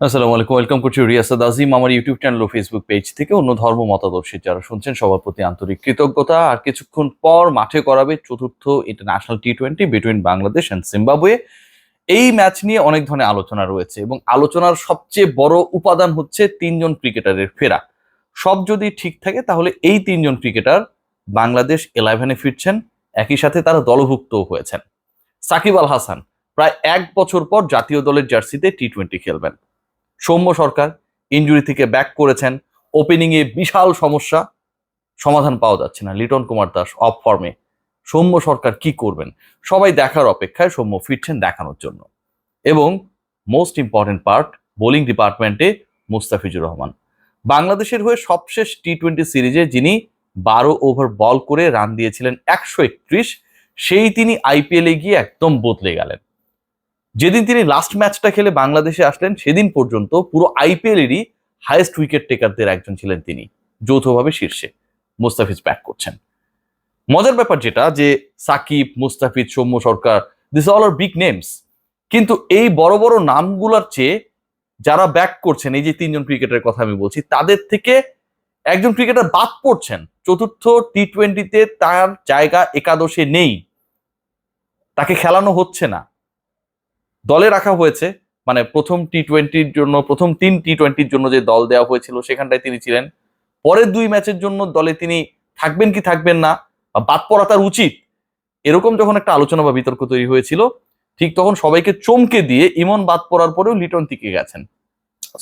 আসসালামু আলাইকুম, ওয়েলকাম করছি রিয়াসাদ আজিম, আমার ইউটিউব চ্যানেল ও ফেসবুক পেজ থেকে অন্য ধর্ম মতাদর্শী যারা শুনছেন, সবার প্রতি আন্তরিক কৃতজ্ঞতা। আর কিছুক্ষণ পর মাঠে করাবে চতুর্থ international T twenty between Bangladesh and Zimbabwe এই ম্যাচ নিয়ে অনেক ধরনের আলোচনা রয়েছে এবং আলোচনার সবচেয়ে বড় উপাদান হচ্ছে তিনজন ক্রিকেটারের ফেরা। সব যদি ঠিক থাকে, তাহলে এই তিনজন ক্রিকেটার বাংলাদেশ ইলেভেনে ফিরছেন। একই সাথে তারা দলভুক্ত হয়েছেন। সাকিব আল হাসান, প্রায় এক বছর পর জাতীয় দলের জার্সিতে টি টোয়েন্টি খেলবেন। সৌম্য সরকার ইঞ্জুরি থেকে ব্যাক করেছেন। ওপেনিং এ বিশাল সমস্যা, সমাধান পাওয়া যাচ্ছে না। লিটন কুমার দাস অফ ফর্মে সৌম্য সরকার কি করবেন? সবাই দেখার অপেক্ষায় সৌম্য ফিরছেন দেখানোর জন্য। এবং মোস্ট ইম্পর্টেন্ট পার্ট বোলিং ডিপার্টমেন্টে মুস্তাফিজুর রহমান। বাংলাদেশের হয়ে সবশেষ টি টোয়েন্টি সিরিজে যিনি বারো ওভার বল করে রান দিয়েছিলেন একশো একত্রিশ, সেই তিনি আইপিএলে গিয়ে একদম বদলে গেলেন। যেদিন তিনি লাস্ট ম্যাচটা খেলে বাংলাদেশে আসলেন, সেদিন পর্যন্ত পুরো আইপিএলেরই হাইয়েস্ট উইকেট টেকারদের একজন ছিলেন তিনি, যৌথভাবে শীর্ষে। মুস্তাফিজ ব্যাক করছেন। মজার ব্যাপার যেটা, যে Shakib, Mustafiz, Soumya Sarkar this all are big names কিন্তু এই বড় বড় নামগুলোর চেয়ে যারা ব্যাক করছেন, এই যে তিনজন ক্রিকেটারের কথা আমি বলছি, তাদের থেকে একজন ক্রিকেটার বাদ পড়ছেন। চতুর্থ টি টোয়েন্টিতে তার জায়গা একাদশে নেই। তাকে খেলানো হচ্ছে না। দলে রাখা হয়েছে মানে প্রথম টি টোয়েন্টির জন্য, প্রথম তিন টি টোয়েন্টির জন্য যে দল দেওয়া হয়েছিল সেখানটায় তিনি ছিলেন। পরের দুই ম্যাচের জন্য দলে তিনি থাকবেন কি থাকবেন না বাদ পড়া তার উচিত, এরকম যখন একটা আলোচনা বা বিতর্ক তৈরি হয়েছিল, ঠিক তখন সবাইকে চমকে দিয়ে ইমন বাদ পড়ার পরেও লিটন টিকে গেছেন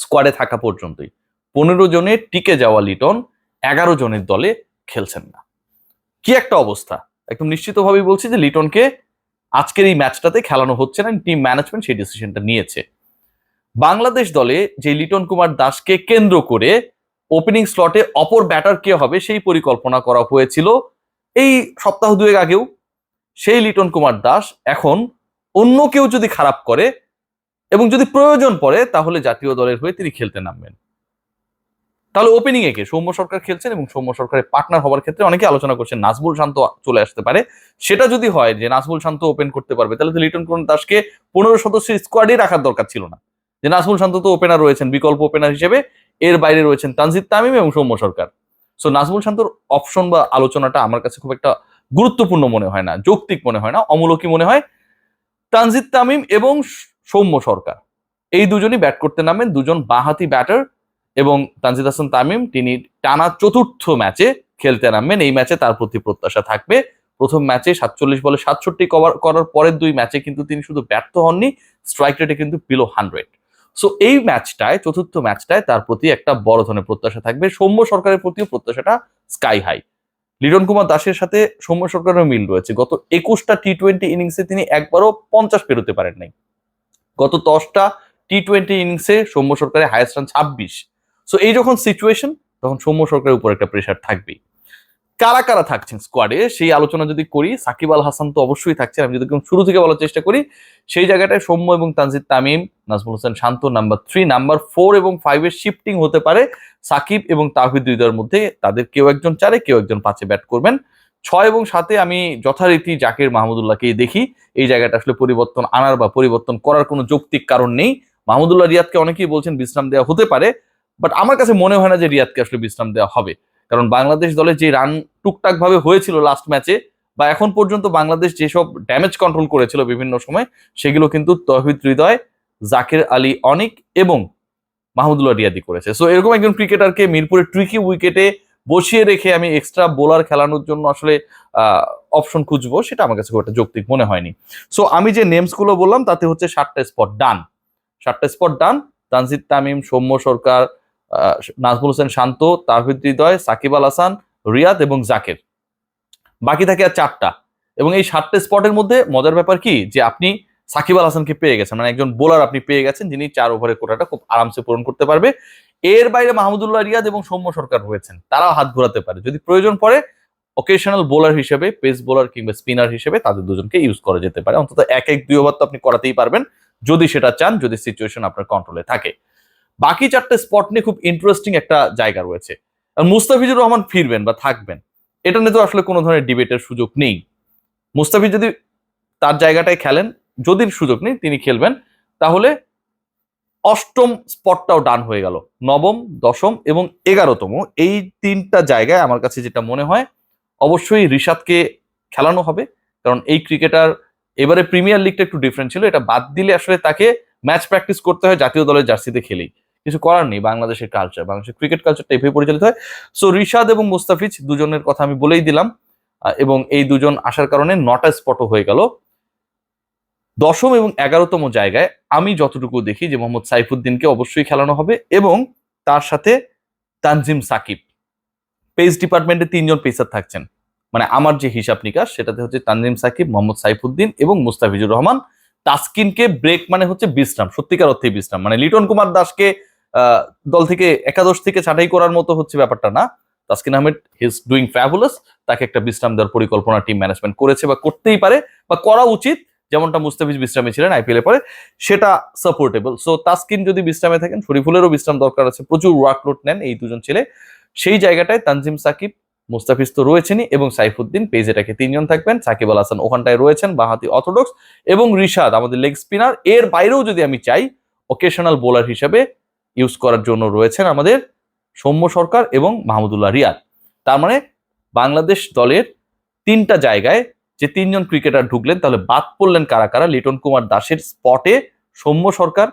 স্কোয়াডে থাকা পর্যন্তই। পনেরো জনে টিকে যাওয়া লিটন, এগারো জনের দলে খেলছেন না। কি একটা অবস্থা, একদম নিশ্চিতভাবেই বলছি যে লিটনকে আজকের এই ম্যাচটাতে খেলানো হচ্ছে না টিম ম্যানেজমেন্ট সেই ডিসিশনটা নিয়েছে। বাংলাদেশ দলে যে লিটন কুমার দাসকে কেন্দ্র করে ওপেনিং স্লটে অপর ব্যাটার কে হবে সেই পরিকল্পনা করা হয়েছিল। এই সপ্তাহ দুয়েক আগেও সেই লিটন কুমার দাস এখন অন্য কেউ যদি খারাপ করে এবং যদি প্রয়োজন পড়ে তাহলে জাতীয় দলের হয়ে তিনি খেলতে নামবেন। তাহলে ওপেনিং এ কে সৌম্য সরকার খেলছেন এবং সৌম্য সরকারের পার্টনার হওয়ার ক্ষেত্রে অনেকে আলোচনা করছেন নাজবুল শান্ত চলে আসতে পারে। সেটা যদি হয় যে নাজমুল শান্ত ওপেন করতে পারবে, তাহলে তো লিটন কুমার দাসকে পনেরো সদস্যের স্কোয়াডে রাখার দরকার ছিল না। যে নাজমুল শান্ত তো ওপেনার রয়েছেন, বিকল্প ওপেনার হিসেবে এর বাইরে রয়েছেন তানজিদ তামিম এবং সৌম্য সরকার। সো নাজমুল শান্তর অপশন বা আলোচনাটা আমার কাছে খুব একটা গুরুত্বপূর্ণ মনে হয় না, যৌক্তিক মনে হয় না, অমূলকই মনে হয়। তানজিদ তামিম এবং সৌম্য সরকার, এই দুজনই ব্যাট করতে নামেন, দুজন বাঁহাতি ব্যাটার এবং তানজিদ হাসান তামিম, তিনি টানা চতুর্থ ম্যাচে খেলতে নামবেন। এই ম্যাচে তার প্রতি প্রত্যাশা থাকবে। প্রথম ম্যাচে সাতচল্লিশ বলে সাতষট্টি কভার, করার পরের দুই ম্যাচে কিন্তু তিনি শুধু ব্যর্থ হননি স্ট্রাইক রেটে কিন্তু বিলো হান্ড্রেড সো এই ম্যাচটায়, চতুর্থ ম্যাচটায় তার প্রতি একটা বড় ধরনের প্রত্যাশা থাকবে। সৌম্য সরকারের প্রতিও প্রত্যাশাটা স্কাই হাই লিটন কুমার দাসের সাথে সৌম্য সরকারের মিল রয়েছে। গত একুশটা টি টোয়েন্টি ইনিংসে তিনি একবারও পঞ্চাশ পেরোতে পারেন নাই গত দশটা টি টোয়েন্টি ইনিংসে সৌম্য সরকারের হায়েস্ট রান ছাব্বিশ। সো এই যখন সিচুয়েশন তখন সৌম্য সরকারের উপর একটা প্রেশার থাকবেই। কারা কারা থাকছেন স্কোয়াডে সেই আলোচনা যদি করি, সাকিব আল হাসান তো অবশ্যই থাকছেন। আমি যদি শুরু থেকে বলার চেষ্টা করি, সেই জায়গাটায় সৌম্য এবং Tanzid Tamim, Najmul Hossain Shanto number three number four এবং ফাইভের শিফটিং হতে পারে। সাকিব এবং তাহিদ হৃদয়ের মধ্যে তাদের কেউ একজন চারে, কেউ একজন পাঁচে ব্যাট করবেন। ছয় এবং সাতে আমি যথারীতি জাকির মাহমুদুল্লাহকেই দেখি। এই জায়গাটা আসলে পরিবর্তন আনার বা পরিবর্তন করার কোনো যৌক্তিক কারণ নেই। মাহমুদুল্লাহ রিয়াদকে অনেকেই বলছেন বিশ্রাম দেওয়া হতে পারে। বাট আমার কাছে মনে হয় না যে রিয়াদকে আসলে বিশ্রাম দেওয়া হবে। কারণ বাংলাদেশ দলে যে রান টুকটাক ভাবে হয়েছিল লাস্ট ম্যাচে বা এখন পর্যন্ত বাংলাদেশ যেসব ড্যামেজ কন্ট্রোল করেছিল বিভিন্ন সময়, সেগুলো কিন্তু তহিদ হৃদয়, জাকির আলী অনিক এবং মাহমুদুল্লাহ রিয়াদি করেছে। সো এরকম একজন ক্রিকেটারকে মিরপুরে ট্রিকি উইকেটে বসিয়ে রেখে আমি এক্সট্রা বোলার খেলানোর জন্য আসলে অপশন খুঁজবো, সেটা আমার কাছে খুব একটা যৌক্তিক মনে হয়নি। সো আমি যে নেমসগুলো বললাম, তাতে হচ্ছে সাতটা স্পট ডান সাতটা স্পট ডান তানজিদ তামিম, সৌম্য সরকার নাজমুল হোসেন শান্ত, তাহিদ হৃদয়, সাকিব আল হাসান, রিয়াদ এবং জাকের। বাকি থাকে আর চারটা। এবং এই সাতটা স্পটের মধ্যে মজার ব্যাপার কি? যে আপনি সাকিব আল হাসানকে পেয়ে গেছেন। মানে একজন বোলার আপনি পেয়ে গেছেন, যিনি চার ওভারের কোটাটা খুব আরামসে পূরণ করতে পারবে। এর বাইরে মাহমুদুল্লাহ রিয়াদ এবং সৌম্য সরকার রয়েছেন। তারাও হাত ঘোরাতে পারে। যদি প্রয়োজন পড়ে অকেশনাল বোলার হিসেবে পেস বোলার কিংবা স্পিনার হিসেবে তাদের দুজনকে ইউজ করা যেতে পারে। অন্তত এক এক, দুই ওভার তো আপনি করাতেই পারবেন। যদি সেটা চান, যদি সিচুয়েশন আপনার কন্ট্রোলে থাকে। বাকি চারটে স্পট নিয়ে খুব ইন্টারেস্টিং একটা জায়গা রয়েছে। মুস্তাফিজুর রহমান ফিরবেন বা থাকবেন, এটা নিয়ে তো আসলে কোনো ধরনের ডিবেটের সুযোগ নেই। মুস্তাফিজ যদি তার জায়গাটায় খেলেন, যদি সুযোগ নেই, তিনি খেলবেন, তাহলে অষ্টম স্পটটাও ডান হয়ে গেল। নবম, দশম এবং এগারোতম, এই তিনটা জায়গায় আমার কাছে যেটা মনে হয়, অবশ্যই রিশাদকে খেলানো হবে, কারণ এই ক্রিকেটার এবারে প্রিমিয়ার লিগটা একটু ডিফারেন্ট ছিল, এটা বাদ দিলে আসলে তাকে ম্যাচ প্র্যাকটিস করতে হয় জাতীয় দলের জার্সিতে খেলেই। কিছু করার নেই বাংলাদেশের কালচার বাংলাদেশের ক্রিকেট কালচারটা এভাবে পরিচালিত হয়। সো রিশাদ এবং মুস্তাফিজ দুজনের কথা আমি বলেই দিলাম এবং এই দুজন আসার কারণে নটা স্পটও হয়ে গেল। দশম এবং এগারোতম জায়গায় আমি যতটুকু দেখি যে মোহাম্মদ সাইফুদ্দিনকে অবশ্যই খেলানো হবে এবং তার সাথে তানজিম সাকিব। পেস ডিপার্টমেন্টে তিনজন পেসার থাকছেন। মানে আমার যে হিসাব নিকাশ, সেটাতে হচ্ছে তানজিম সাকিব, মোহাম্মদ সাইফুদ্দিন এবং মুস্তাফিজুর রহমান। তাসকিনকে ব্রেক মানে হচ্ছে বিশ্রাম, সত্যিকার অর্থে বিশ্রাম। মানে লিটন কুমার দাসকে দল থেকে একাদশ থেকে ছাঁটাই করার মতো হচ্ছে ব্যাপারটা না। Taskin Ahmed his doing fabulous তাকে একটা বিশ্রাম দেওয়ার পরিকল্পনা টিম ম্যানেজমেন্ট করেছে বা করতেই পারে বা করা উচিত, যেমনটা মুস্তাফিজ বিশ্রামে ছিলেন আইপিএল এ পরে। সেটা সাপোর্টেবল সো তাসকিন যদি বিশ্রামে থাকেন, শরীফুলেরও বিশ্রাম দরকার আছে। প্রচুর ওয়ার্কলোড নেন এই দুজন ছেলে। সেই জায়গাটায় তানজিম সাকিব, মুস্তাফিজ তো রয়েছেনই এবং সাইফুদ্দিন পেজেটাকে তিনজন থাকবেন। সাকিব আল হাসান ওখানটায় রয়েছেন, বাহাতি অর্থোডক্স এবং রিশাদ, আমাদের লেগ স্পিনার এর বাইরেও যদি আমি চাই ওকেশনাল বোলার হিসেবে ইউজ করার জন্য রয়েছেন আমাদের সৌম্য সরকার এবং মাহমুদুল্লাহ রিয়াদ। তার মানে বাংলাদেশ দলের তিনটা জায়গায় যে তিনজন ক্রিকেটার ঢুকলেন, তাহলে বাদ পড়লেন কারা কারা? লিটন কুমার দাসের স্পটে সৌম্য সরকার,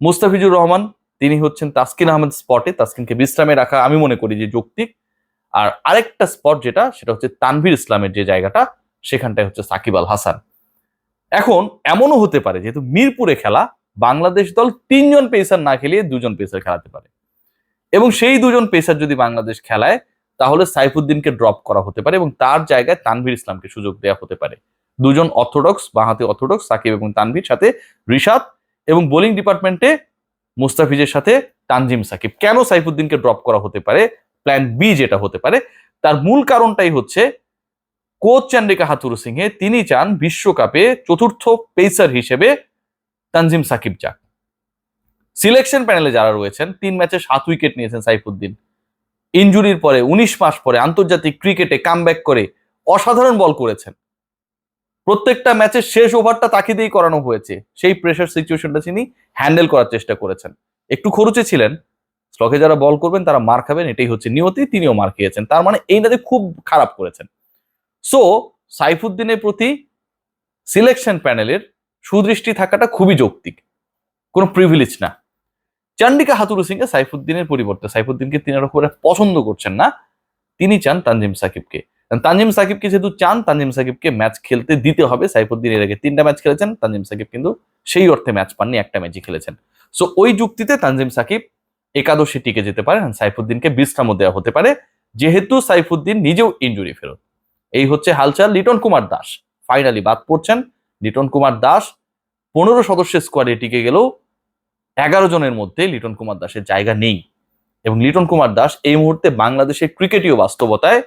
মুস্তাফিজুর রহমান, তিনি হচ্ছেন তাসকিন আহমেদ স্পটে তাসকিনকে বিশ্রামে রাখা আমি মনে করি যে যৌক্তিক। আর আরেকটা স্পট যেটা, সেটা হচ্ছে তানভীর ইসলামের যে জায়গাটা, সেখানটায় হচ্ছে সাকিব আল হাসান। এখন এমনও হতে পারে, যেহেতু মিরপুরে খেলা বাংলাদেশ দল তিনজন পেসার না খেলিয়ে দুজন পেসার খেলাতে পারে। এবং সেই দুজন পেসার যদি বাংলাদেশ খেলায়, তাহলে সাইফুদ্দিনকে ড্রপ করা হতে পারে এবং তার জায়গায় তানভীর ইসলামকে সুযোগ দেওয়া হতে পারে। দুজন অর্থোডক্স বাঁহাতি অর্থোডক্স সাকিব এবং তানভীর সাথে রিশাদ এবং বোলিং ডিপার্টমেন্টে মুস্তাফিজের সাথে তানজিম সাকিব। কেন সাইফুদ্দিনকে ড্রপ করা হতে পারে? প্ল্যান বি যেটা হতে পারে, তার মূল কারণটাই হচ্ছে কোচ চন্দ্রিকা হাতুর সিংহে তিনি চান বিশ্বকাপে চতুর্থ পেসার হিসেবে তানজিম সাকিব যাক। সিলেকশন প্যানেলে যারা রয়েছেন, তিন ম্যাচে সাত উইকেট নিয়েছেন সাইফুদ্দিন। ইনজুরির পরে, উনিশ মাস পরে আন্তর্জাতিক ক্রিকেটে কামব্যাক করে অসাধারণ বল করেছেন। প্রত্যেকটা ম্যাচের শেষ ওভারটা তাকে দিয়েই করানো হয়েছে। সেই প্রেশার সিচুয়েশনটা তিনি হ্যান্ডেল করার চেষ্টা করেছেন। একটু খরচে ছিলেন। স্লকে যারা বল করবেন, তারা মার খাবেন, এটাই হচ্ছে নিয়তি, তিনিও মার খেয়েছেন। তার মানে এই নাতে খুব খারাপ করেছেন। সো সাইফুদ্দিনের প্রতি সিলেকশন প্যানেলের সুদৃষ্টি থাকাটা খুবই যৌক্তিক। কোনো প্রিভিলেজ না। চান্ডিকা হাতুরু সিংকে সাইফুদ্দিনের পরিবর্তে, সাইফুদ্দিনকে তিনি আরও খুব পছন্দ করছেন না, তিনি চান তানজিম সাকিবকে। তানজিম সাকিবকে যেহেতু চান, তানজিম সাকিবকে ম্যাচ খেলতে দিতে হবে। সাইফুদ্দিন এর আগে তিনটা ম্যাচ খেলেছেন, তানজিম সাকিব কিন্তু সেই অর্থে ম্যাচ পাননি, একটা ম্যাচই খেলেছেন। সো ওই যুক্তিতে তানজিম সাকিব একাদশে টিকে যেতে পারে সাইফুদ্দিনকে বিশ্রামও দেওয়া হতে পারে। যেহেতু সাইফুদ্দিন নিজেও ইনজুরি ফেরত। এই হচ্ছে হালচাল, লিটন কুমার দাস। ফাইনালি বাদ পড়ছেন। লিটন কুমার দাস। পনেরো সদস্যের স্কোয়াডে টিকে গেলেও এগারো জনের মধ্যে লিটন কুমার দাসের জায়গা নেই। এবং লিটন কুমার দাস এই মুহূর্তে বাংলাদেশের ক্রিকেটীয় বাস্তবতায়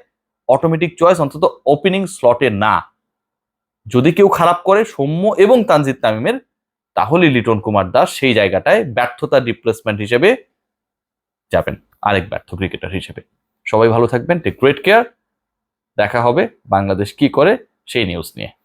অটোমেটিক চয়েস অন্তত ওপেনিং স্লটে না। যদি কেউ খারাপ করে সৌম্য এবং তানজিদ তামিমের, তাহলে লিটন কুমার দাস সেই জায়গাটায় ব্যর্থতার রিপ্লেসমেন্ট হিসেবে যাবেন, আরেক ব্যর্থ ক্রিকেটার হিসেবে। সবাই ভালো থাকবেন টেক গ্রেট কেয়ার দেখা হবে বাংলাদেশ কি করে সেই নিউজ নিয়ে।